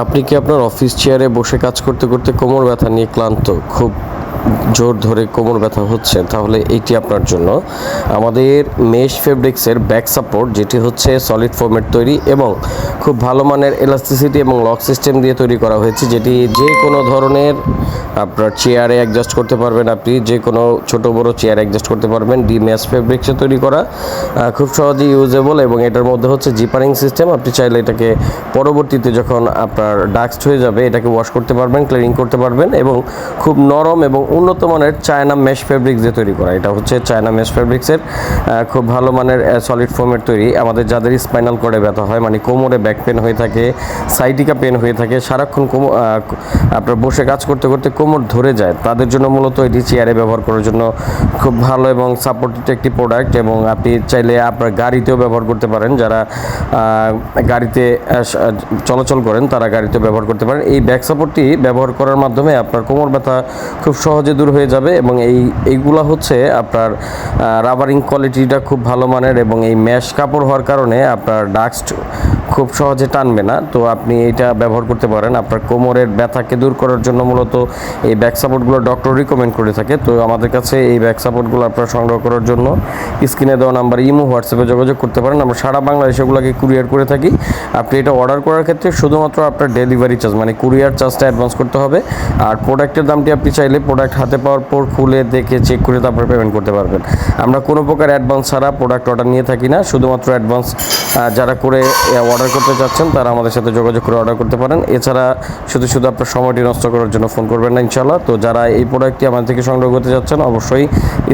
আপনি কি আপনার অফিস চেয়ারে বসে কাজ করতে করতে কোমর ব্যথা নিয়ে ক্লান্ত? খুব জোর ধরে কোমর ব্যথা হচ্ছে, তাহলে এটি আপনার জন্য। আমাদের মেশ ফেব্রিক্সের ব্যাক সাপোর্ট যেটি হচ্ছে সলিড ফোমের তৈরি এবং খুব ভালো মানের এলাস্টিসিটি এবং লক সিস্টেম দিয়ে তৈরি করা হয়েছে, যেটি যে কোনো ধরনের আপনার চেয়ারে অ্যাডজাস্ট করতে পারবেন আপনি, যে কোনো ছোট বড় চেয়ার অ্যাডজাস্ট করতে পারবেন ডি ম্যাশ ফেব্রিক্সে তৈরি করা খুব সহজেই ইউজেবল এবং এটার মধ্যে হচ্ছে জিপারিং সিস্টেম আপনি চাইলে এটাকে পরবর্তীতে যখন আপনার ডাস্ট হয়ে যাবে, এটাকে ওয়াশ করতে পারবেন ক্লিনিং করতে পারবেন এবং খুব নরম এবং উন্নত মানের চায়না মেশ ফেব্রিক্স দিয়ে তৈরি করা। এটা হচ্ছে চায়না মেশ ফেব্রিক্সের খুব ভালো মানের সলিড ফোমের তৈরি। আমাদের যাদের স্পাইনাল করে ব্যথা হয় মানে কোমরে ব্যাক পেন হয়ে থাকে সাইটিকা পেন হয়ে থাকে, সারাক্ষণ কোমর আপনার বসে কাজ করতে করতে কোমর ধরে যায়। তাদের জন্য মূলত এটি চেয়ারে ব্যবহার করার জন্য খুব ভালো এবং সাপোর্টেড একটি প্রোডাক্ট এবং আপনি চাইলে আপনার গাড়িতেও ব্যবহার করতে পারেন। যারা গাড়িতে চলাচল করেন, তারা গাড়িতে ব্যবহার করতে পারেন। এই ব্যাক সাপোর্টটি ব্যবহার করার মাধ্যমে আপনার কোমর ব্যথা খুব সহজে দূর হয়ে যাবে এবং এই, এইগুলা হচ্ছে আপনার রাবারিং কোয়ালিটিটা খুব ভালো মানের এবং এই ম্যাশ কাপড় হওয়ার কারণে আপনার ডাস্ট খুব সহজে টানবে না। তো আপনি এটা ব্যবহার করতে পারেন। আপনার কোমরের ব্যথাকে দূর করার জন্য মূলত এই ব্যাক সাপোর্টগুলো ডক্টর রিকমেন্ড করে থাকে। তো আমাদের কাছে এই ব্যাক সাপোর্টগুলো আপনারা সংগ্রহ করার জন্য স্ক্রিনে দেওয়া নাম্বার ইমো হোয়াটসঅ্যাপে যোগাযোগ করতে পারেন। আমরা সারা বাংলাদেশে এগুলোকে কুরিয়ার করে থাকি। আপনি এটা অর্ডার করার ক্ষেত্রে শুধুমাত্র আপনার ডেলিভারি চার্জ মানে কুরিয়ার চার্জটা অ্যাডভান্স করতে হবে। আর প্রোডাক্টের দামটি আপনি চাইলে প্রোডাক্ট হাতে পাওয়ার পর খুলে দেখে চেক করে তারপর পেমেন্ট করতে পারবেন। আমরা কোনো প্রকার অ্যাডভান্স ছাড়া প্রোডাক্ট অর্ডার নিয়ে থাকি না। শুধুমাত্র অ্যাডভান্স যারা করে অর্ডার করতে চাচ্ছেন, তারা আমাদের সাথে যোগাযোগ করে অর্ডার করতে পারেন। এছাড়া শুধু শুধু আপনার সময়টি নষ্ট করার জন্য ফোন করবেন না ইনশাল্লাহ তো যারা এই প্রোডাক্টটি আমাদের থেকে সংগ্রহ করতে চাচ্ছেন, অবশ্যই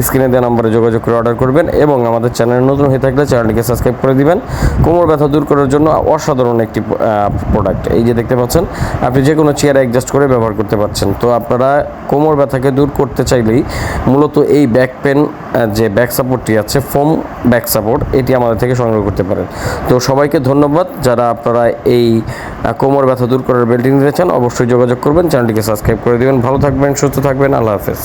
স্ক্রিনে দেওয়া নম্বরে যোগাযোগ করে অর্ডার করবেন এবং আমাদের চ্যানেল নতুন হয়ে থাকলে চ্যানেলটিকে সাবস্ক্রাইব করে দিবেন। কোমর ব্যথা দূর করার জন্য অসাধারণ একটি প্রোডাক্ট এই যে দেখতে পাচ্ছেন, আপনি যে কোনো চেয়ার অ্যাডজাস্ট করে ব্যবহার করতে পারছেন। তো আপনারা কোমর ব্যথাকে দূর করতে চাইলেই মূলত এই ব্যাক পেন যে ব্যাক সাপোর্টটি আছে ফোম ব্যাক সাপোর্ট এটি আমাদের থেকে সংগ্রহ করতে পারেন। তো সবাইকে ধন্যবাদ। যারা আপনারা এই কোমর ব্যথা দূর করার বেল্টিং নিতে চান অবশ্যই যোগাযোগ করবেন, চ্যানেলটিকে সাবস্ক্রাইব করে দেবেন। ভালো থাকবেন, সুস্থ থাকবেন, আল্লাহ হাফেজ।